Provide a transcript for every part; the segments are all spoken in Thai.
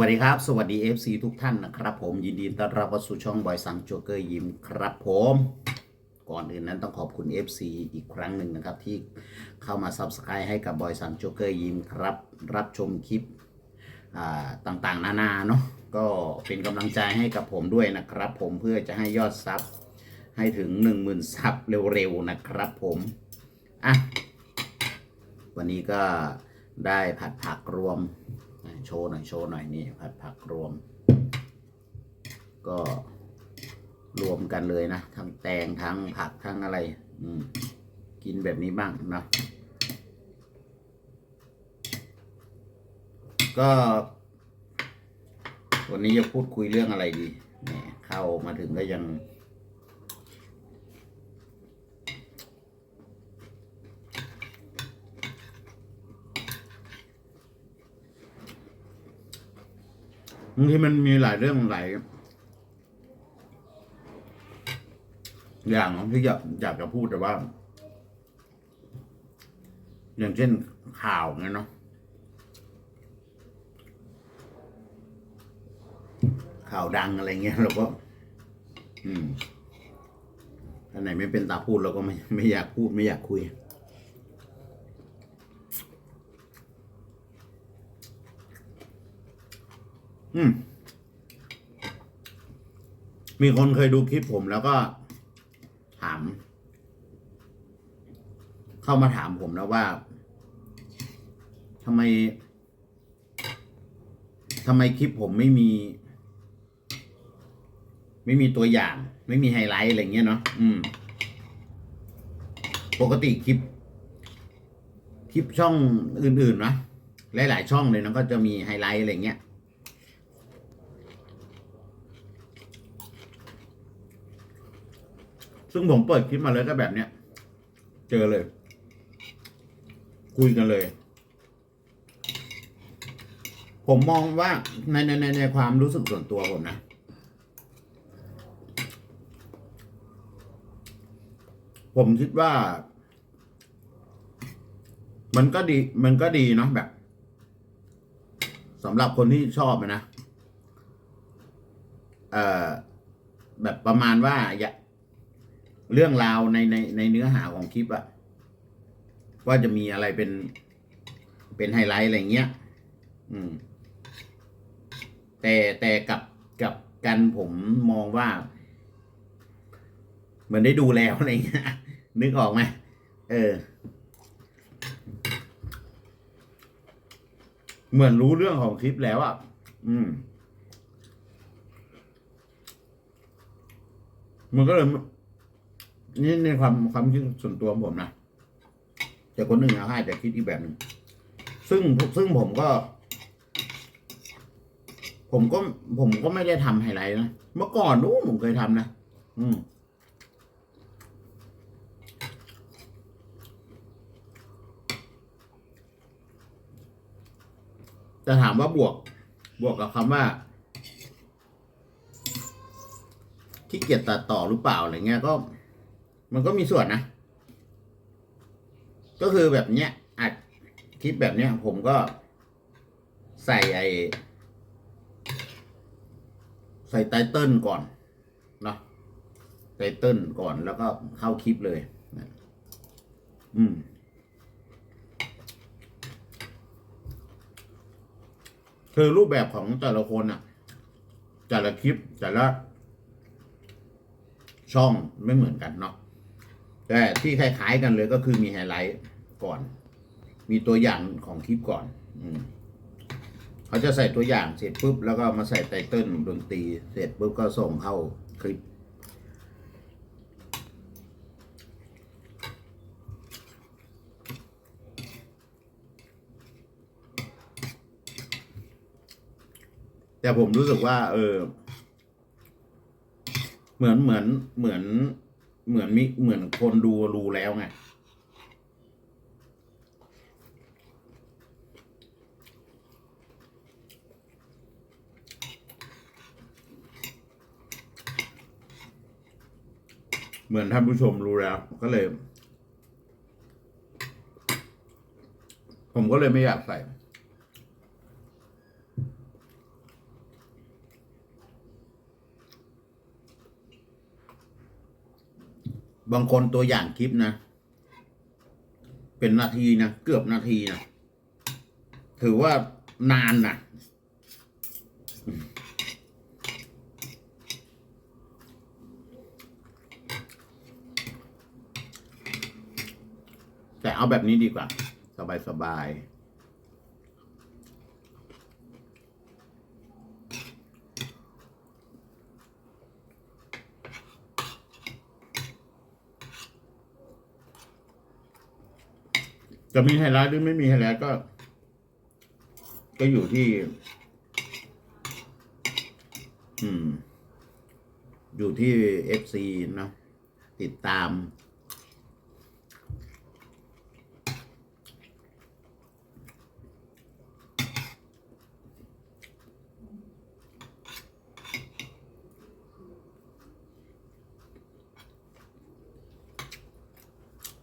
วัสดีครับ สวัสดี FC ทุกท่านนะครับผมยินดีต้อนรับเข้าสู่ช่องบอยสังโจเกอร์ยิมครับผม ก่อนอื่นนั้นต้องขอบคุณ FC อีกครั้งหนึ่งนะครับ ที่เข้ามา Subscribe ให้กับบอยสังโจเกอร์ยิมครับ รับชมคลิปต่างๆ นานาเนาะก็เป็นกำลังใจให้กับผมด้วยนะครับ ผมเพื่อจะให้ยอดซับให้ถึง 10,000ซับเร็วๆนะครับผมอะวันนี้ก็ได้ผัดผักรวม โชว์หน่อยโชว์หน่อยนี่ผัดผักรวม ก็รวมกันเลยนะทั้งแตงทั้งผักทั้งอะไร อืมกินแบบนี้บ้างนะก็ วันนี้จะพูดคุยเรื่องอะไรดีเนี่ยเข้ามาถึงก็ยัง บางทีมันมีหลายเรื่องหลายอย่างเนอะที่อยากอยากจะพูดแต่ว่า อย่างเช่นข่าวเนี่ยเนาะข่าวดังอะไรเงี้ยเราก็ อืมอันไหนไม่เป็นตาพูดเราก็ไม่ไม่อยากพูดไม่อยากคุย อืม มีคนเคยดูคลิปผมแล้วก็ ถาม เข้ามาถามผมแล้วว่าทำไมทำไมคลิปผมไม่มี ไม่มีตัวอย่าง ไม่มีไฮไลท์อะไรเงี้ยเนาะอืม ปกติคลิป คลิปช่องอื่นๆนะหลายๆช่องเลยนะก็จะมีไฮไลท์อะไรเงี้ย ซึ่งผมเปิดคลิปมาเลยก็แบบเนี้ย เจอเลย คุยกันเลย ผมมองว่าในในในในความรู้สึกส่วนตัวผมนะ ผมคิดว่า มันก็ดี มันก็ดีเนาะแบบสำหรับคนที่ชอบนะ เอ่อ แบบประมาณว่าอย่า เรื่องราวในในในเนื้อหาของคลิปอะว่าจะมีอะไรเป็นเป็นไฮไลท์อะไรเงี้ย อืม แต่แต่กับกับกันผมมองว่า เหมือนได้ดูแล้วอะไรเงี้ย นึกออกไหมเออ เหมือนรู้เรื่องของคลิปแล้วอะ อืม มันก็เลย นี่ในความความคิดส่วนตัวของผมนะแต่คนหนึ่งอาจจะคิดอีกแบบหนึ่งซึ่งซึ่งผมก็ ผมก็ผมก็ไม่ได้ทำไฮไลท์นะเมื่อก่อนนู้นผมเคยทำนะอืมจะถามว่าบวก บวกกับคำว่าขี้เกียจตัดต่อหรือเปล่าอะไรเงี้ยก็ มันก็มีส่วนนะ ก็คือแบบเนี้ยอัดคลิปแบบเนี้ย ผมก็ใส่ไอใส่ไตเติลก่อนเนาะไตเติลก่อนแล้วก็เข้าคลิปเลยอืมคือรูปแบบของแต่ละคนอะแต่ละคลิปแต่ละช่องไม่เหมือนกันเนาะ แต่ที่คล้ายๆกันเลยก็คือมีไฮไลท์ก่อน มีตัวอย่างของคลิปก่อน อืมเขาจะใส่ตัวอย่างเสร็จปุ๊บแล้วก็มาใส่ไตเติ้ลดนตรี เสร็จปุ๊บก็ส่งเข้าคลิป แต่ผมรู้สึกว่า เออ เหมือนเหมือนเหมือน เหมือนมีเหมือนคนดูรู้แล้วไงเหมือนท่านผู้ชมรู้แล้ว ก็เลย ผมก็เลยไม่อยากใส่ บางคนตัวอย่างคลิปนะ เป็นนาทีนะ เกือบนาทีนะ ถือว่านานนะแต่เอาแบบนี้ดีกว่า สบายสบาย จะมีไฮไลท์หรือไม่มีไฮไลท์ก็ ก็อยู่ที่ อืม อยู่ที่เอฟซีนะติดตาม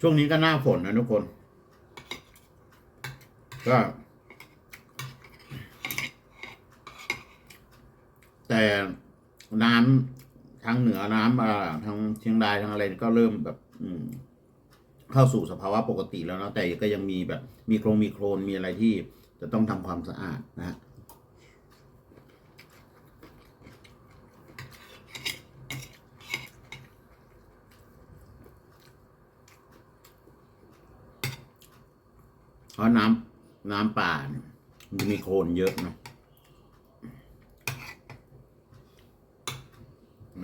ช่วงนี้ก็หน้าฝนนะทุกคน ก็แต่น้ำทางเหนือน้ำอ่ทางเชียงรายทางอะไรก็เริ่มแบบอืมเข้าสู่สภาวะปกติแล้วนะแต่ก็ยังมีแบบมีโครงมีโครนมีอะไรที่จะต้องทำความสะอาดนะฮะเพราะน้ำ น้ำป่าเนี่ยมันจะมีโคลนเยอะนะ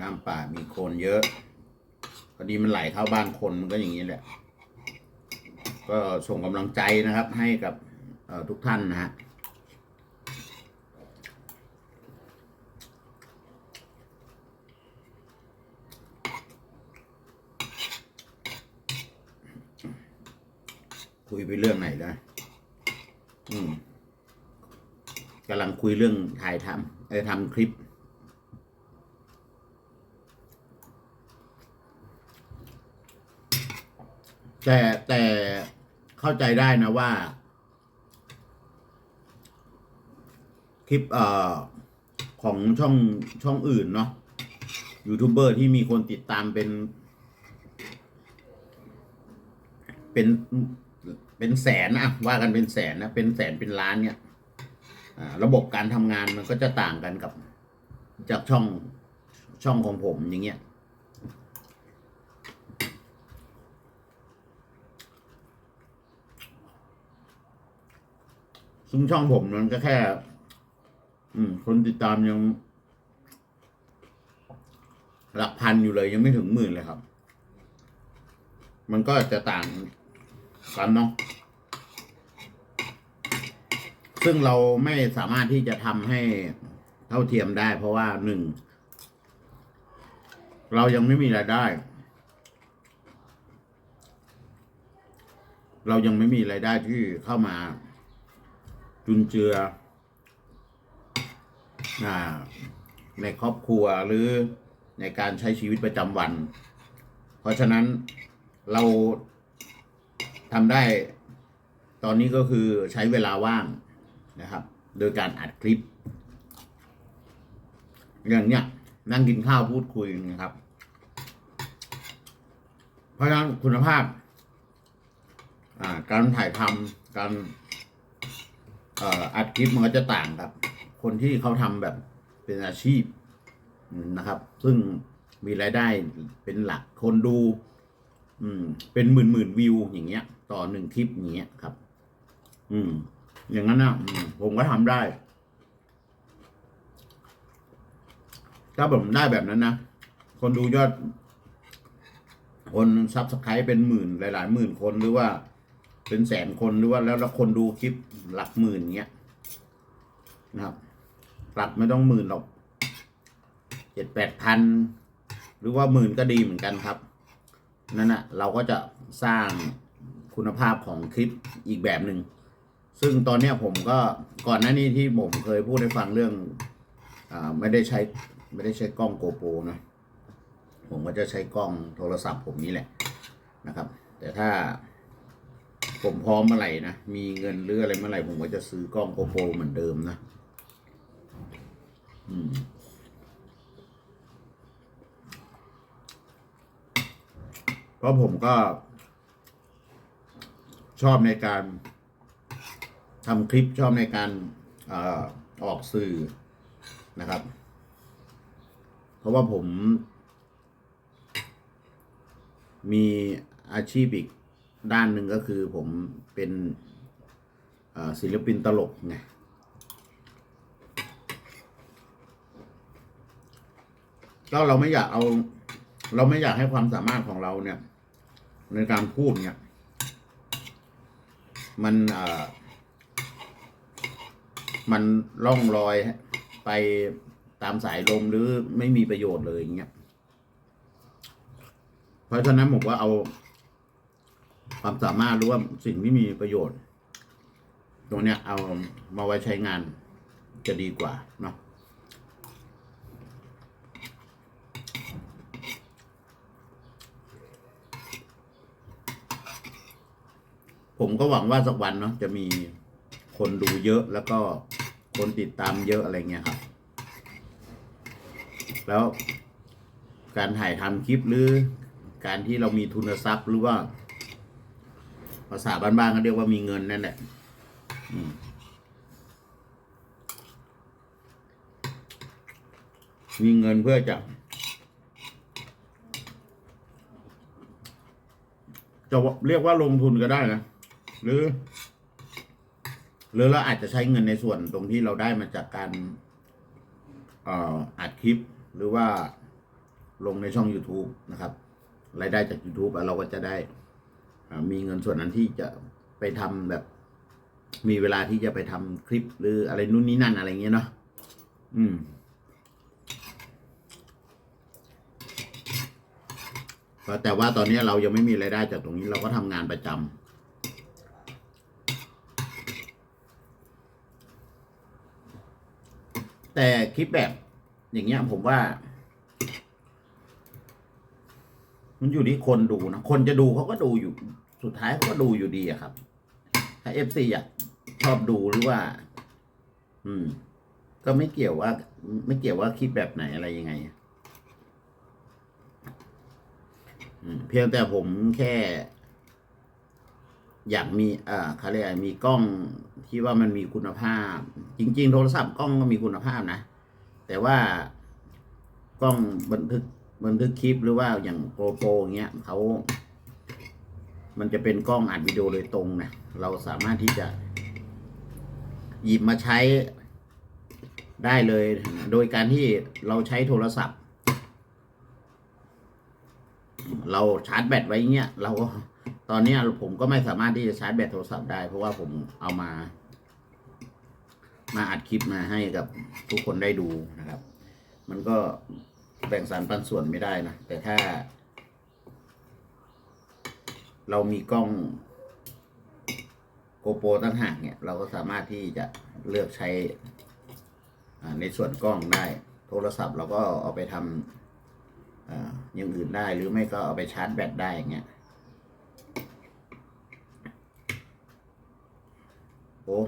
น้ำป่ามีโคลนเยอะพอดีมันไหลเข้าบ้านคนมันก็อย่างนี้แหละ ก็ส่งกำลังใจนะครับ ให้กับทุกท่านนะฮะคุยไปเรื่องไหนได้ อืมกำลังคุยเรื่องถ่ายทำเออทำคลิป แต่แต่เข้าใจได้นะว่า คลิปเอ่อของช่องช่องอื่นเนาะยูทูบเบอร์ที่มีคนติดตามเป็น เป็น เป็นแสนอะว่ากันเป็นแสนนะเป็นแสนเป็นล้านเนี่ยระบบการทำงานมันก็จะต่างกันกับจากช่องช่องของผมอย่างเงี้ยซึ่งช่องผมมันก็แค่ อืม คนติดตามยัง หลักพันอยู่เลยยังไม่ถึงหมื่นเลยครับ มันก็จะต่าง กันเนาะซึ่งเราไม่สามารถที่จะทำให้เท่าเทียมได้ เพราะว่าหนึ่ง เรายังไม่มีรายได้ เรายังไม่มีรายได้ที่เข้ามา จุนเจือในครอบครัวหรือในการใช้ชีวิตประจำวัน เพราะฉะนั้นเรา ทำได้ ตอนนี้ก็คือใช้เวลาว่างนะครับ โดยการอัดคลิป อย่างเนี้ยนั่งกินข้าวพูดคุยนะครับ เพราะฉะนั้นคุณภาพอ่าการถ่ายทำการเอ่ออัดคลิปมันก็จะต่างกับ คนที่เขาทำแบบเป็นอาชีพนะครับ ซึ่งมีรายได้เป็นหลักคนดูอืมเป็นหมื่นหมื่นวิวอย่างเงี้ย ต่อหนึ่งคลิปอย่างเงี้ยครับ อืม อย่างนั้นนะมผมก็ทำได้ ถ้าผมได้แบบนั้นนะคนดูยอด คนซับสไครต์เป็นหมื่นหลาย ๆ หมื่นคนหรือว่า เป็นแสนคนหรือว่าแล้วแล้วคนดูคลิปหลักหมื่นเงี้ยนะครับ หลักไม่ต้องหมื่นหรอกเจ็ดแปดพันหรือว่าหมื่นก็ดีเหมือนกันครับนั่นนะเราก็จะสร้าง คุณภาพของคลิปอีกแบบหนึ่ง ซึ่งตอนนี้ผมก็ก่อนหน้านี้ที่ผมเคยพูดให้ฟังเรื่องอาไม่ได้ใช้ไม่ได้ใช้กล้องโกโปรนะ ผมก็จะใช้กล้องโทรศัพท์ผมนี่แหละนะครับ แต่ถ้าผมพร้อมเมื่อไหร่นะ มีเงินหรืออะไรเมื่อไหร่ผมก็จะซื้อกล้องโกโปรเหมือนเดิมนะอืมเพราะผมก็ ชอบในการทำคลิปชอบในการอออกสื่อนะครับ เพราะว่าผม มีอาชีพอีกด้านหนึ่งก็คือผมเป็นศิลปินตลกไงก็เราไม่อยากเอา เราไม่อยากให้ความสามารถของเราเนี่ย ในการพูดเนี่ย มันเอ่อมันล่องลอยไปตามสายลมหรือไม่มีประโยชน์เลยอย่างเงี้ย เพราะฉะนั้นผมว่าเอาความสามารถหรือว่าสิ่งที่มีประโยชน์ ตรงเนี้ยเอามาไว้ใช้งานจะดีกว่าเนาะ ผมก็หวังว่าสักวันเนาะจะมีคนดูเยอะแล้วก็คนติดตามเยอะอะไรเงี้ยครับ แล้วการถ่ายทำคลิปหรือการที่เรามีทุนทรัพย์หรือว่า ภาษาบ้านๆก็เรียกว่ามีเงินนั่นแหละมีเงินเพื่อจะจะเรียกว่าลงทุนก็ได้นะ หรือ หรือเราอาจจะใช้เงินในส่วนตรงที่เราได้มาจากการเอ่ออัดคลิปหรือว่าลงในช่อง YouTube นะครับรายได้จาก YouTube เราก็จะได้มีเงินส่วนนั้นที่จะไปทำแบบ มีเวลาที่จะไปทำคลิป หรืออะไรนู่นนี่นั่นอะไรเงี้ยเนาะอืม แต่ว่าตอนนี้เรายังไม่มีรายได้จากตรงนี้เราก็ทำงานประจำ แต่คลิปแบบอย่างเงี้ยผมว่า มันอยู่ที่คนดูนะ คนจะดูเขาก็ดูอยู่ สุดท้ายเขาก็ดูอยู่ดีอะครับ ถ้าเอฟซีอยากชอบดูหรือว่า อืม ก็ไม่เกี่ยวว่า ไม่เกี่ยวว่าคลิปแบบไหนอะไรยังไงอืมเพียงแต่ผมแค่ อยากมีอ่าเขาเรียกมีกล้องที่ว่ามันมีคุณภาพ จริง ๆ โทรศัพท์กล้องก็มีคุณภาพนะ แต่ว่ากล้องบันทึกบันทึกคลิปหรือว่าอย่างโปรโปรเงี้ยเขามันจะเป็นกล้องอัดวิดีโอโดยตรงนะเราสามารถที่จะ หยิบมาใช้ได้เลย โดยการที่เราใช้โทรศัพท์ เราชาร์จแบตไว้เงี้ยเราก็ ตอนนี้ผมก็ไม่สามารถที่จะชาร์จแบตโทรศัพท์ได้ เพราะว่าผมเอามา มาอัดคลิปมาให้กับทุกคนได้ดูนะครับ มันก็แบ่งสรรปันส่วนไม่ได้นะ แต่ถ้า เรามีกล้องโกโปรตั้งหากเนี่ย เราก็สามารถที่จะเลือกใช้ในส่วนกล้องได้ โทรศัพท์เราก็เอาไปทำออย่างอื่นได้หรือไม่ก็เอาไปชาร์จแบตได้อย่างเงี้ย โอ้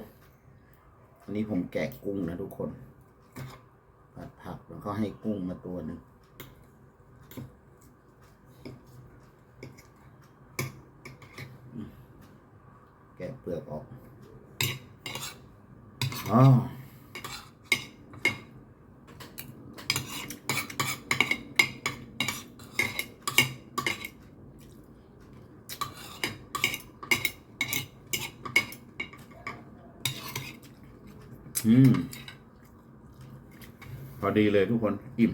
วันนี้ผมแกะกุ้งนะทุกคนผัดผักแล้วก็ให้กุ้งมาตัวหนึ่งอืมแกะเปลือกออกอ๋อ อืม พอดีเลยทุกคน อิ่ม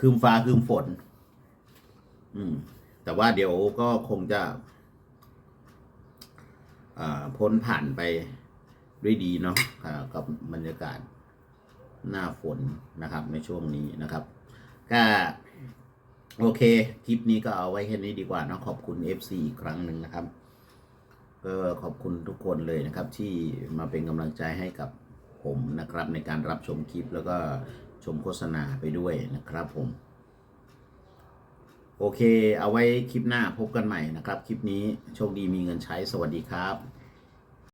คืมฟ้าคืมฝน อืม แต่ว่าเดี๋ยวก็คงจะพ้นผ่านไปด้วยดีเนาะกับบรรยากาศหน้าฝนนะครับในช่วงนี้นะครับ ก็ โอเค คลิปนี้ก็เอาไว้แค่นี้ดีกว่านะขอบคุณ FC อีกครั้งหนึ่งนะครับ ก็ขอบคุณทุกคนเลยนะครับ ที่มาเป็นกำลังใจให้กับผมนะครับ ในการรับชมคลิปแล้วก็ชมโฆษณาไปด้วยนะครับผม โอเค เอาไว้คลิปหน้าพบกันใหม่นะครับ คลิปนี้โชคดีมีเงินใช้สวัสดีครับ